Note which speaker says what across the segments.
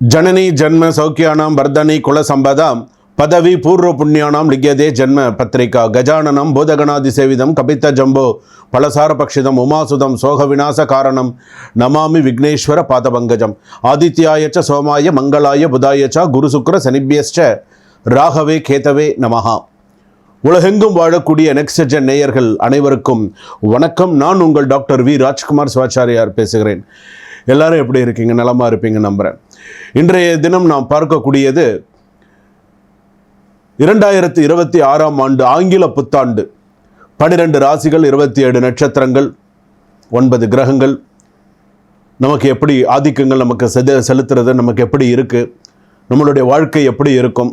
Speaker 1: ஜனனி ஜென்ம சௌக்கியானாம் வர்தனி குலசம்பதாம் பதவி பூர்வ புண்ணியானாம் லிங்கதே ஜன்ம பத்திரிகா கஜானனம் பூதகணாதி சேவிதம் கபித்த ஜம்போ பலசார பக்ஷிதம் உமாசுதம் சோக விநாச காரணம் நமாமி விக்னேஸ்வர பாதபங்கஜம் ஆதித்யாயச்ச சோமாய மங்களாய புதாயச்சா குரு சுக்கர சனிபியஸ்ச ராகவே கேதவே நமஹா. உலகெங்கும் வாழக்கூடிய நெக்ஸ்டஜன் நேயர்கள் அனைவருக்கும் வணக்கம். நான் உங்கள் டாக்டர் வி. ராஜ்குமார் சிவாச்சாரியார் பேசுகிறேன். எல்லாரும் எப்படி இருக்கீங்க? நலமா இருப்பீங்க நம்புகிறேன் இன்றைய தினம் நாம் பார்க்கக்கூடியது இரண்டாயிரத்தி இருபத்தி ஆறாம் ஆண்டு ஆங்கில புத்தாண்டு. பன்னிரெண்டு ராசிகள் இருபத்தி ஏழு நட்சத்திரங்கள் ஒன்பது கிரகங்கள். நமக்கு எப்படி ஆதிக்கங்கள் நமக்கு செத செலுத்துறது நமக்கு எப்படி இருக்குது நம்மளுடைய வாழ்க்கை எப்படி இருக்கும்?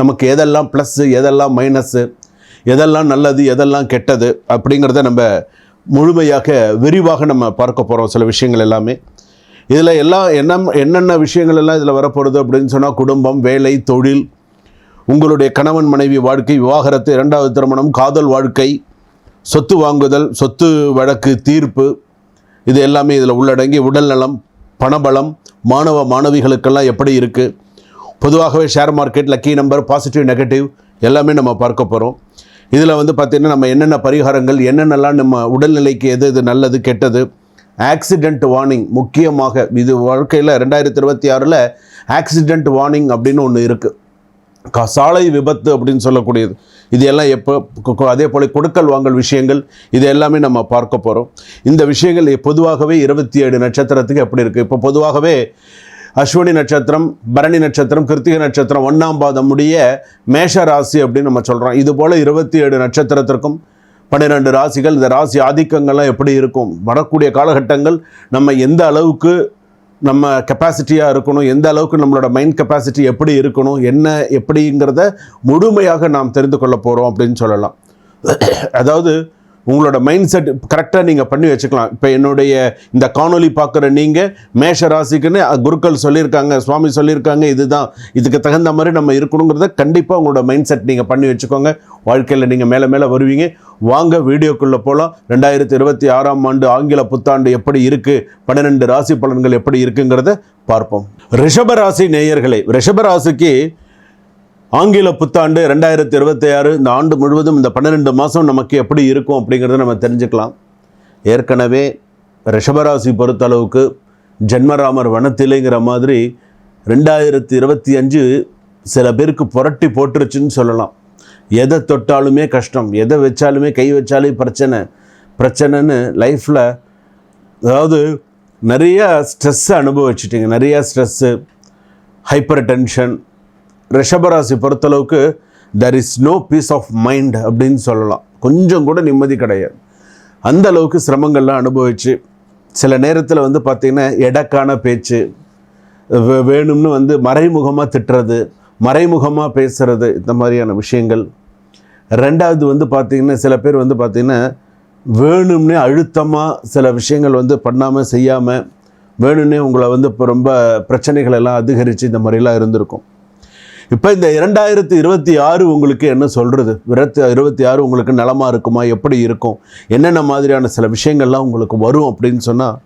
Speaker 1: நமக்கு எதெல்லாம் ப்ளஸ்ஸு எதெல்லாம் மைனஸ்ஸு எதெல்லாம் நல்லது எதெல்லாம் கெட்டது அப்படிங்கிறத நம்ம முழுமையாக விரிவாக நம்ம பார்க்க போகிறோம் சில விஷயங்கள் எல்லாமே. இதில் எல்லாம் என்ன என்னென்ன விஷயங்கள் எல்லாம் இதில் வரப்போகிறது அப்படின்னு சொன்னால் குடும்பம் வேலை தொழில் உங்களுடைய கணவன் மனைவி வாழ்க்கை விவாகரத்து இரண்டாவது திருமணம் காதல் வாழ்க்கை சொத்து வாங்குதல் சொத்து வழக்கு தீர்ப்பு இது எல்லாமே இதில் உள்ளடங்கி உடல் நலம் பணபலம் மாணவ மாணவிகளுக்கெல்லாம் எப்படி இருக்குது பொதுவாகவே share market lucky number positive negative எல்லாமே நம்ம பார்க்க போகிறோம் இதில் வந்து பார்த்திங்கன்னா நம்ம என்னென்ன பரிகாரங்கள் என்னென்னலாம் நம்ம உடல்நிலைக்கு எது எது நல்லது கெட்டது ஆக்சிடெண்ட் வார்னிங் முக்கியமாக இது வாழ்க்கையில் ரெண்டாயிரத்தி இருபத்தி ஆறில் ஆக்சிடெண்ட் வார்னிங் அப்படின்னு ஒன்று இருக்குது க- சாலை விபத்து அப்படின்னு சொல்லக்கூடியது. இது எல்லாம் எப்போ அதே போல் கொடுக்கல் வாங்கல் விஷயங்கள் இது எல்லாமே நம்ம பார்க்க போகிறோம் இந்த விஷயங்கள் பொதுவாகவே இருபத்தி ஏழு நட்சத்திரத்துக்கு எப்படி இருக்குது இப்போ பொதுவாகவே அஸ்வினி நட்சத்திரம் பரணி நட்சத்திரம் கிருத்திகை நட்சத்திரம் ஒன்றாம் பாதம் உடைய மேஷ ராசி அப்படின்னு நம்ம சொல்கிறோம் இது போல் இருபத்தி ஏழு நட்சத்திரத்திற்கும் பன்னிரெண்டு ராசிகள் இந்த ராசி ஆதிக்கங்கள்லாம் எப்படி இருக்கும்? வரக்கூடிய காலகட்டங்கள் நம்ம எந்த அளவுக்கு நம்ம கெப்பாசிட்டியாக இருக்கணும்? எந்த அளவுக்கு நம்மளோட மைண்ட் கெப்பாசிட்டி எப்படி இருக்கணும்? என்ன எப்படிங்கிறத முழுமையாக நாம் தெரிந்து கொள்ள போகிறோம் அப்படின்னு சொல்லலாம். அதாவது உங்களோட மைண்ட் செட் கரெக்டாக நீங்கள் பண்ணி வச்சுக்கலாம். இப்போ என்னுடைய இந்த காணொலி பார்க்குற நீங்கள் மேஷ ராசிக்குன்னு குருக்கள் சொல்லியிருக்காங்க சுவாமி சொல்லியிருக்காங்க இதுதான். இதுக்கு தகுந்த மாதிரி நம்ம இருக்கணுங்கிறத கண்டிப்பாக உங்களோட மைண்ட் செட் நீங்கள் பண்ணி வச்சுக்கோங்க. வாழ்க்கையில் நீங்கள் மேலே மேலே வருவீங்க. வாங்க வீடியோக்குள்ளே போகலாம் ரெண்டாயிரத்தி இருபத்தி ஆறாம் ஆண்டு ஆங்கில புத்தாண்டு எப்படி இருக்குது பன்னிரெண்டு ராசி பலன்கள் எப்படி இருக்குங்கிறத பார்ப்போம். ரிஷபராசி நேயர்களை ரிஷபராசிக்கு ஆங்கில புத்தாண்டு ரெண்டாயிரத்தி இருபத்தி ஆறு இந்த ஆண்டு முழுவதும் இந்த பன்னிரெண்டு மாதம் நமக்கு எப்படி இருக்கும் அப்படிங்கிறத நம்ம தெரிஞ்சுக்கலாம். ஏற்கனவே ரிஷபராசி பொறுத்தளவுக்கு ஜென்மராமர் வனத்திலேங்கிற மாதிரி ரெண்டாயிரத்தி இருபத்தி அஞ்சு சில பேருக்கு புரட்டி போட்டுருச்சுன்னு சொல்லலாம். எதை தொட்டாலுமே கஷ்டம் எதை வச்சாலுமே கை வச்சாலே பிரச்சனை. பிரச்சனைன்னு லைஃப்பில் அதாவது நிறையா ஸ்ட்ரெஸ்ஸை அனுபவிச்சிட்டிங்க. நிறையா ஸ்ட்ரெஸ்ஸு ஹைப்பர் டென்ஷன் ரிஷபராசி பொறுத்தளவுக்கு there is no peace of mind அப்படின்னு சொல்லலாம். கொஞ்சம் கூட நிம்மதி கிடையாது. அந்த அளவுக்கு சிரமங்கள்லாம் அனுபவிச்சு சில நேரத்தில் வந்து பார்த்திங்கன்னா எடக்கான பேச்சு வே- வேணும்னு வந்து மறைமுகமாக திட்டுறது மறைமுகமாக பேசுகிறது இந்த மாதிரியான விஷயங்கள். ரெண்டாவது வந்து பார்த்திங்கன்னா சில பேர் வந்து பார்த்திங்கன்னா வேணும்னே அழுத்தமாக சில விஷயங்கள் வந்து பண்ணாமல் செய்யாமல் வேணும்னே உங்களை வந்து இப்போ ரொம்ப பிரச்சனைகள் எல்லாம் அதிகரித்து இந்த மாதிரிலாம் இருந்திருக்கும். இப்போ இந்த இரண்டாயிரத்தி இருபத்தி ஆறு உங்களுக்கு என்ன சொல்கிறது இருபத்தி இருபத்தி ஆறு உங்களுக்கு நலமாக இருக்குமா? எப்படி இருக்கும்? என்னென்ன மாதிரியான சில விஷயங்கள்லாம் உங்களுக்கு வரும் அப்படின்னு சொன்னால்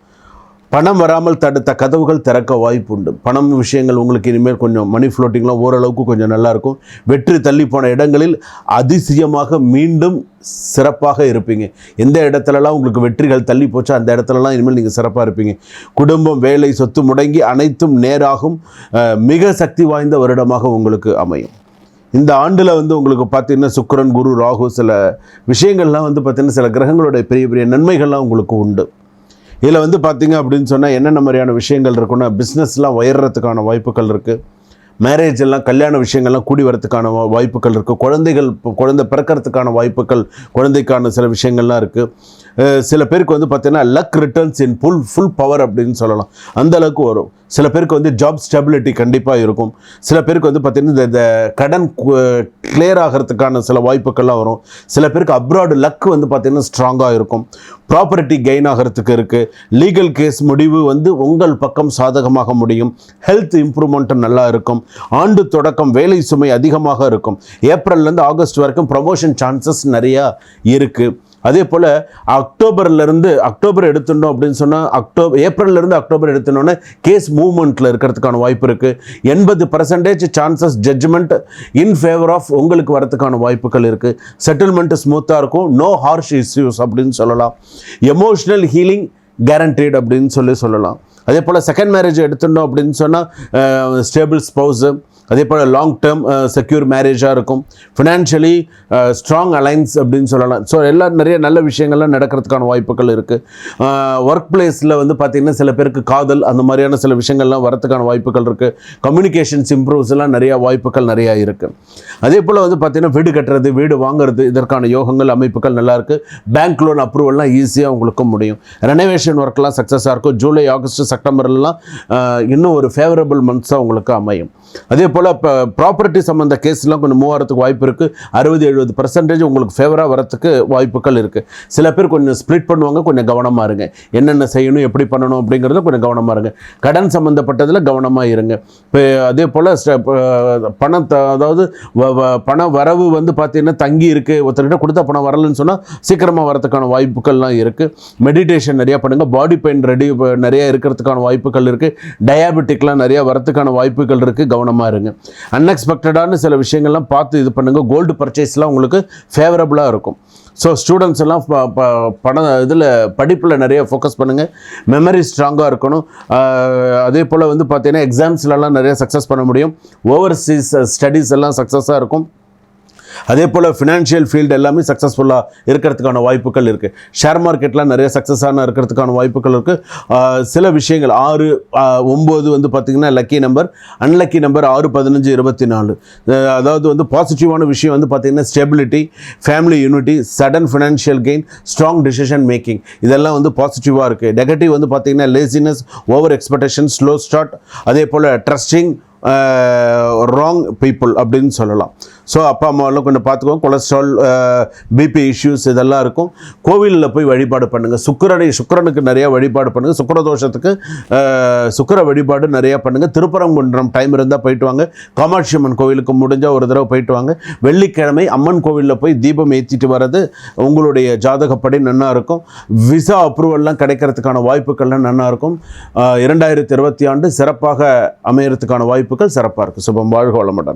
Speaker 1: பணம் வராமல் தடுத்த கதவுகள் திறக்க வாய்ப்பு உண்டு பணம் விஷயங்கள் உங்களுக்கு இனிமேல் கொஞ்சம் மணி ஃப்ளோட்டிங்லாம் ஓரளவுக்கு கொஞ்சம் நல்லாயிருக்கும் வெற்றி தள்ளி போன இடங்களில் அதிசயமாக மீண்டும் சிறப்பாக இருப்பீங்க. எந்த இடத்துலலாம் உங்களுக்கு வெற்றிகள் தள்ளி போச்சோ அந்த இடத்துலலாம் இனிமேல் நீங்கள் சிறப்பாக இருப்பீங்க. குடும்பம் வேலை சொத்து முடங்கி அனைத்தும் நேராகும். மிக சக்தி வாய்ந்த வருடமாக உங்களுக்கு அமையும். இந்த ஆண்டில் வந்து உங்களுக்கு பார்த்தீங்கன்னா சுக்கரன் குரு ராகு சில விஷயங்கள்லாம் வந்து பார்த்திங்கன்னா சில கிரகங்களுடைய பெரிய பெரிய நன்மைகள்லாம் உங்களுக்கு உண்டு. இதில் வந்து பார்த்தீங்க அப்படின்னு சொன்னால் என்னென்ன மாதிரியான விஷயங்கள் இருக்குன்னா பிஸ்னஸ்லாம் உயர்றதுக்கான வாய்ப்புகள் இருக்குது மேரேஜ் எல்லாம் கல்யாண விஷயங்கள்லாம் கூடி வரதுக்கான வா- வாய்ப்புகள் இருக்குது குழந்தைகள் இப்போ குழந்தை பிறக்கிறதுக்கான வாய்ப்புகள் குழந்தைக்கான சில விஷயங்கள்லாம் இருக்குது சில பேருக்கு வந்து பார்த்தீங்கன்னா luck returns in full full power அப்படின்னு சொல்லலாம். அந்த அளவுக்கு வரும். சில பேருக்கு வந்து ஜாப் ஸ்டெபிலிட்டி கண்டிப்பாக இருக்கும். சில பேருக்கு வந்து பார்த்திங்கன்னா இந்த- கடன் கிளியர் ஆகிறதுக்கான சில வாய்ப்புகள்லாம் வரும். சில பேருக்கு அப்ராடு லக் வந்து பார்த்தீங்கன்னா ஸ்ட்ராங்காக இருக்கும். ப்ராப்பர்ட்டி கெயின் ஆகிறதுக்கு இருக்குது லீகல் கேஸ் முடிவு வந்து உங்கள் பக்கம் சாதகமாக முடியும். ஹெல்த் இம்ப்ரூவ்மெண்ட்டும் நல்லா இருக்கும். ஆண்டு தொடக்கம் வேலை சுமை அதிகமாக இருக்கும். ஏப்ரல்லேருந்து ஆகஸ்ட் வரைக்கும் ப்ரமோஷன் சான்சஸ் நிறையா இருக்குது அதே போல் அக்டோபர்லேருந்து அக்டோபர் எடுத்துட்டோம் அப்படின்னு சொன்னால் அக்டோபர் ஏப்ரல்லேருந்து அக்டோபர் எடுத்துனோன்னே கேஸ் மூவ்மெண்ட்டில் இருக்கிறதுக்கான வாய்ப்பு இருக்குது எண்பது percentage chances judgement in favour of உங்களுக்கு வரதுக்கான வாய்ப்புகள் இருக்குது செட்டில்மெண்ட் ஸ்மூத்தாக இருக்கும். நோ ஹார்ஷ் இஷ்யூஸ் அப்படின்னு சொல்லலாம். எமோஷ்னல் ஹீலிங் கேரண்டீட் அப்படின்னு சொல்லி சொல்லலாம். அதே போல் செகண்ட் மேரேஜ் எடுத்துட்டோம் அப்படின்னு சொன்னால் ஸ்டேபிள் ஸ்பௌஸு அதே போல் லாங் டேர்ம் செக்யூர் மேரேஜாக இருக்கும். ஃபினான்ஷியலி ஸ்ட்ராங் அலைன்ஸ் அப்படின்னு சொல்லலாம். ஸோ எல்லாம் நிறைய நல்ல விஷயங்கள்லாம் நடக்கிறதுக்கான வாய்ப்புகள் இருக்குது ஒர்க் uh, பிளேஸில் வந்து பார்த்திங்கன்னா சில பேருக்கு காதல் அந்த மாதிரியான சில விஷயங்கள்லாம் வரத்துக்கான வாய்ப்புகள் இருக்குது கம்யூனிகேஷன்ஸ் இம்ப்ரூவ்ஸ் எல்லாம் வாய்ப்புகள் நிறையா இருக்குது அதே போல் வந்து பார்த்திங்கன்னா வீடு கட்டுறது வீடு வாங்குறது இதற்கான யோகங்கள் அமைப்புகள் நல்லாயிருக்கு பேங்க் லோன் அப்ரூவல்லாம் ஈஸியாக உங்களுக்கு முடியும். ரெனோவேஷன் ஒர்க்லாம் சக்ஸஸாக இருக்கும். ஜூலை ஆகஸ்ட் செப்டம்பர்லாம் இன்னும் ஒரு ஃபேவரபிள் மந்த்ஸாக உங்களுக்கு அமையும். அதே போல் இப்போ ப்ராப்பர்ட்டி சம்மந்த கேஸ்லாம் கொஞ்சம் மூவாயிரத்துக்கு வாய்ப்பு இருக்குது அறுபது எழுபது பர்சன்டேஜ் உங்களுக்கு ஃபேவராக வரத்துக்கு வாய்ப்புகள் இருக்குது சில பேர் கொஞ்சம் ஸ்ப்ளிட் பண்ணுவாங்க கொஞ்சம் கவனமாக இருங்க. என்னென்ன செய்யணும் எப்படி பண்ணணும் அப்படிங்கிறத கொஞ்சம் கவனமாக இருங்க. கடன் சம்மந்தப்பட்டதில் கவனமாக இருங்க. இப்போ அதே போல் பணம் த- அதாவது வ- வ- பண வரவு வந்து பார்த்திங்கன்னா தங்கி இருக்குது ஒருத்தர்கிட்ட கொடுத்த பணம் வரலன்னு சொன்னால் சீக்கிரமாக வரதுக்கான வாய்ப்புகள்லாம் இருக்குது மெடிடேஷன் நிறையா பண்ணுங்கள் பாடி பெயின் ரெடி நிறைய இருக்கிறதுக்கான வாய்ப்புகள் இருக்குது டயாபெட்டிக்லாம் நிறையா வரதுக்கான வாய்ப்புகள் இருக்குது கவனமாக இருங்க. அன்எக்ஸ்பெக்டடான சில விஷயங்கள்லாம் பார்த்து இது பண்ணுங்கள் கோல்டு பர்ச்சேஸ்லாம் உங்களுக்கு ஃபேவரபுளாக இருக்கும். ஸோ ஸ்டூடெண்ட்ஸ் எல்லாம் ப- பண இதில் படிப்பில் நிறைய ஃபோக்கஸ் பண்ணுங்கள் மெமரி ஸ்ட்ராங்காக இருக்கணும். அதே போல் வந்து பார்த்தீங்கன்னா எக்ஸாம்ஸ்லலாம் நிறைய சக்ஸஸ் பண்ண முடியும். ஓவர்சீஸ் ஸ்டடீஸ் எல்லாம் சக்ஸஸாக இருக்கும். அதே போல் ஃபினான்ஷியல் ஃபீல்டு எல்லாமே சக்ஸஸ்ஃபுல்லாக இருக்கிறதுக்கான வாய்ப்புகள் இருக்குது ஷேர் மார்க்கெட்லாம் நிறைய சக்ஸஸான இருக்கிறதுக்கான வாய்ப்புகள் இருக்குது சில விஷயங்கள் ஆறு ஒம்பது வந்து பார்த்திங்கன்னா லக்கி நம்பர் அன்லக்கி நம்பர் ஆறு பதினஞ்சு இருபத்தி நாலு. அதாவது வந்து பாசிட்டிவான விஷயம் வந்து பார்த்திங்கன்னா stability family unity sudden financial gain strong decision making இதெல்லாம் வந்து பாசிட்டிவாக இருக்குது நெகட்டிவ் வந்து பார்த்திங்கன்னா laziness over expectation slow start அதே போல் ட்ரஸ்டிங் ராங் பீப்புள் அப்படின்னு சொல்லலாம். ஸோ அப்பா அம்மாவெல்லாம் கொஞ்சம் பார்த்துக்கோங்க. கொலஸ்ட்ரால் பிபி இஷ்யூஸ் இதெல்லாம் இருக்கும். கோவிலில் போய் வழிபாடு பண்ணுங்கள் சுக்கிரனை சுக்கரனுக்கு நிறையா வழிபாடு பண்ணுங்கள் சுக்கரதோஷத்துக்கு தோஷத்துக்கு வழிபாடு நிறையா பண்ணுங்கள் திருப்பரங்குன்றம் டைம் இருந்தால் போயிட்டு வாங்க. காமாட்சி அம்மன் கோவிலுக்கு முடிஞ்சால் ஒரு தடவை போயிட்டு வாங்க. வெள்ளிக்கிழமை அம்மன் கோவிலில் போய் தீபம் ஏற்றிட்டு வர்றது உங்களுடைய ஜாதகப்படி நல்லா இருக்கும். விசா அப்ரூவல்லாம் கிடைக்கிறதுக்கான வாய்ப்புகள்லாம் நல்லா இருக்கும். இரண்டாயிரத்தி இருபத்தி ஆண்டு சிறப்பாக அமையறதுக்கான வாய்ப்புகள் சிறப்பாக இருக்குது சுபம். வாழ்க வளமுடன்.